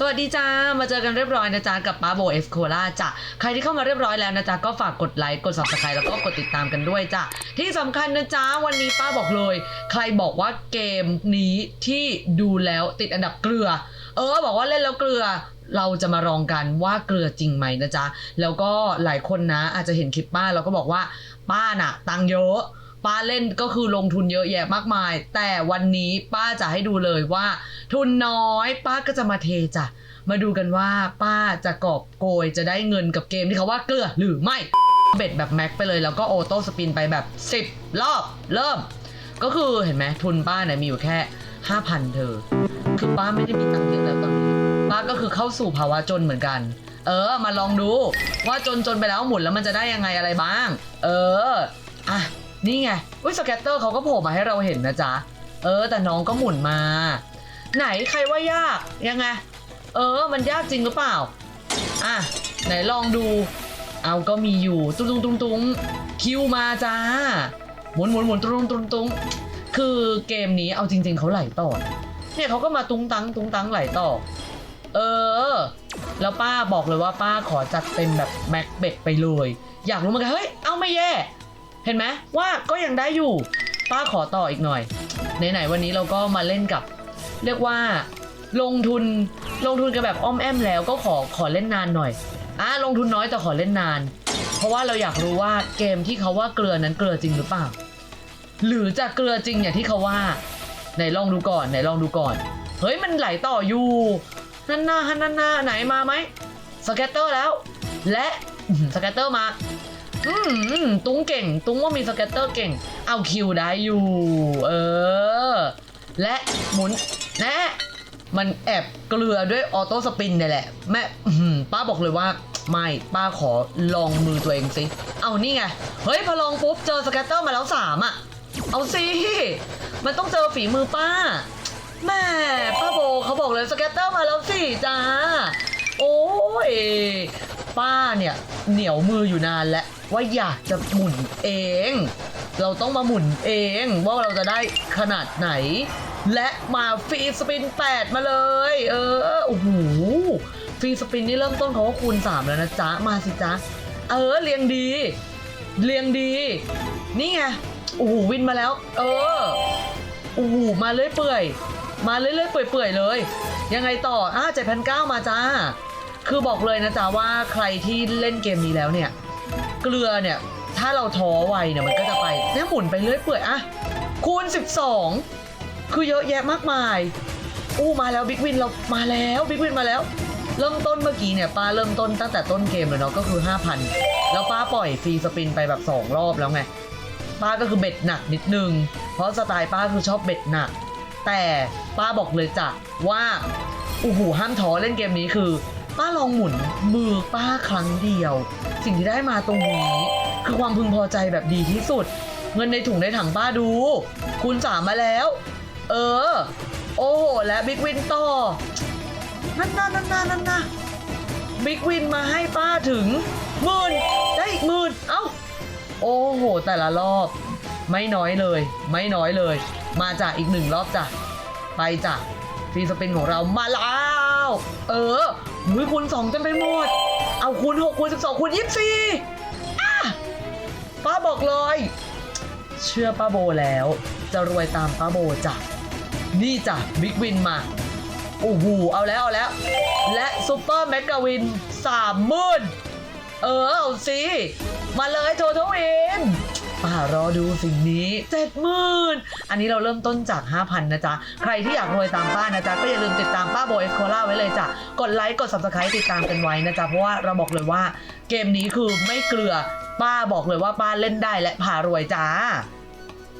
สวัสดีจ้า มาเจอกันเรียบร้อยนะจ๊ะกับป้าโบเอสโคลาจ้ะ ใครที่เข้ามาเรียบร้อยแล้วนะจ๊ะก็ฝากกดไลค์ กด subscribe แล้วก็กดติดตามกันด้วยจ้ะ ที่สำคัญนะจ๊ะวันนี้ป้าบอกเลย ใครบอกว่าเกมนี้ที่ดูแล้วติดอันดับเกลือ เออ บอกว่าเล่นแล้วเกลือเราจะมาลองกันว่าเกลือจริงไหมนะจ๊ะ แล้วก็หลายคนนะอาจจะเห็นคลิปป้าแล้วก็บอกว่าป้าน่ะ ตังเยอะ ป้าเล่นก็คือลงทุนเยอะแยะมากมาย แต่วันนี้ป้าจะให้ดูเลยว่า ทุนน้อยป้าก็จะมาเทจ้ะมาดูกันว่าป้าจะกอบโกยจะได้เงินกับเกมที่เขาว่าเกลือหรือไม่ เบ็ดแบบแม็กไปเลยแล้วก็ออโต้สปินไปแบบ 10 รอบ เริ่ม ก็คือเห็นไหมทุนป้าเนี่ยมีอยู่แค่ 5,000 เธอ คือป้าไม่ได้มีตังค์เยอะแล้วตอนนี้ ป้าก็คือเข้าสู่ภาวะจนเหมือนกัน เออ มาลองดูว่าจนจนไปแล้วหมุนแล้วมันจะได้ยังไงอะไรบ้าง เออ นี่ไง อุ้ยสแกตเตอร์เขาก็โผล่มาให้เราเห็นนะจ๊ะ เออ แต่น้องก็หมุนมา ไหนใครว่ายาก ยังไง เออ มันยากจริงหรือเปล่า อะ ไหนลองดู เอาก็มีอยู่ตุ้งตุ้งตุ้งตุ้งคิวมาจ้า หมุนหมุนหมุนตุ้งตุ้งตุ้งคือเกมนี้เอาจริง ๆเขาไหลต่อ เนี่ยเขาก็มาตุ้งตังตุ้งตังไหลต่อ เออ แล้วป้าบอกเลยว่าป้าขอจัดเต็มแบบแม็กเบ็ดไปเลย อยากรู้เหมือนกัน เฮ้ย เอาไม่แย่ เห็นไหมว่าก็ยังได้อยู่ ป้าขอต่ออีกหน่อย ไหนๆวันนี้เราก็มาเล่นกับ เรียกว่าลงทุนลงทุนกันแบบอ้อมแอมแล้วก็ขอขอเล่นนานหน่อยอะลงทุนน้อยแต่ขอเล่นนาน เพราะว่าเราอยากรู้ว่าเกมที่เขาว่าเกลือนั้นเกลือจริงหรือเปล่า หรือจะเกลือจริงอย่างที่เขาว่าไหนลองดูก่อนไหนลองดูก่อน เฮ้ยมันไหลต่ออยู่นั่นหน้าฮันนั่นหน้าไหนมาไหมสแกตเตอร์แล้ว และสแกตเตอร์มา อืมตุ้งเก่ง ตุ้งว่ามีสแกตเตอร์เก่ง เอาคิวได้อยู่ เออ และหมุนแนะมันแอบเกลือด้วยออโต้สปินเนี่ยแหละ แม่ป้าบอกเลยว่า ไม่ป้าขอลองมือตัวเองสิ เอานี่ไง เฮ้ย พอลองปุ๊บ เจอสแกตเตอร์มาแล้วสามอะ เอาสิ มันต้องเจอฝีมือป้า แม่ป้าโบเขาบอกเลยสแกตเตอร์มาแล้วสิจ้าโอ้ย ป้าเนี่ยเหนียวมืออยู่นานแล้วว่าอยากจะหมุนเอง เราต้องมาหมุนเองว่าเราจะได้ขนาดไหน และมาฟรีสปิน 8 มาเลย เออโอ้โหฟรีสปินนี่เริ่มต้นเขาก็คูณ 3 แล้วนะจ๊ะ มาสิจ๊ะ เออเรียงดี เรียงดี นี่ไงโอ้โหวินมาแล้ว เออโอ้โหมาเรื่อยเปื่อย มาเรื่อยๆเปื่อยๆเลย ยังไงต่ออะเจ็ดพันเก้ามาจ้า คือบอกเลยนะจ๊ะว่าใครที่เล่นเกมนี้แล้วเนี่ย เกลือเนี่ย ถ้าเราท้อไวเนี่ยมันก็จะไปเนี่ยหมุนไปเรื่อยเปื่อยอะคูณ 12 คือเยอะแยะมากมาย อู้มาแล้วบิ๊กวินเรามาแล้วบิ๊กวินมาแล้ว เริ่มต้นเมื่อกี้เนี่ยป้าเริ่มต้นตั้งแต่ต้นเกมเลยเนาะก็คือ 5,000 แล้วป้าปล่อยฟรีสปินไปแบบ 2 รอบแล้วไงป้าก็คือเบ็ดหนักนิดนึง เพราะสไตล์ป้าคือชอบเบ็ดหนัก แต่ป้าบอกเลยจ้ะว่าโอ้โหห้ามท้อเล่นเกมนี้คือ ป้าลองหมุนมือป้าครั้งเดียว สิ่งที่ได้มาตรงนี้ คือความพึงพอใจแบบดีที่สุด เงินในถุงในถังป้าดูคูณสามมาแล้ว เออ โอ้โห และบิ๊กวินต่อ นั่นน่ะนั่นน่ะนั่นน่ะบิ๊กวินมาให้ป้าถึงหมื่นได้อีกหมื่นเอ้า โอ้โห แต่ละรอบ ไม่น้อยเลย ไม่น้อยเลย มาจากอีกหนึ่งรอบจ้ะไปจ้ะฟรีสปินของเรามาแล้ว เออ หุยคูณสองเต็มไปหมด เอาคูณหกคูณสิบสองคูณยี่สิบสี่ป้าบอกเลย เชื่อป้าโบแล้ว จะรวยตามป้าโบจ้ะนี่จ้ะบิ๊กวินมาโอ้โหเอาแล้วเอาแล้ว และซูเปอร์แมกกาวินสามหมื่นเออ เอาสิ มาเลยโททวิน ป่ารอดูสิ่งนี้เจ็ดหมื่นอันนี้เราเริ่มต้นจาก 5,000 นะจ๊ะ ใครที่อยากรวยตามป้านะจ๊ะ ก็อย่าลืมติดตามป้าโบเอ็กโคล่าไว้เลยจ้ะ กดไลค์ กด subscribe ติดตามกันไว้นะจ๊ะ เพราะว่าเราบอกเลยว่าเกมนี้คือไม่เกลือป้าบอกเลยว่าป้าเล่นได้และพารวยจ้า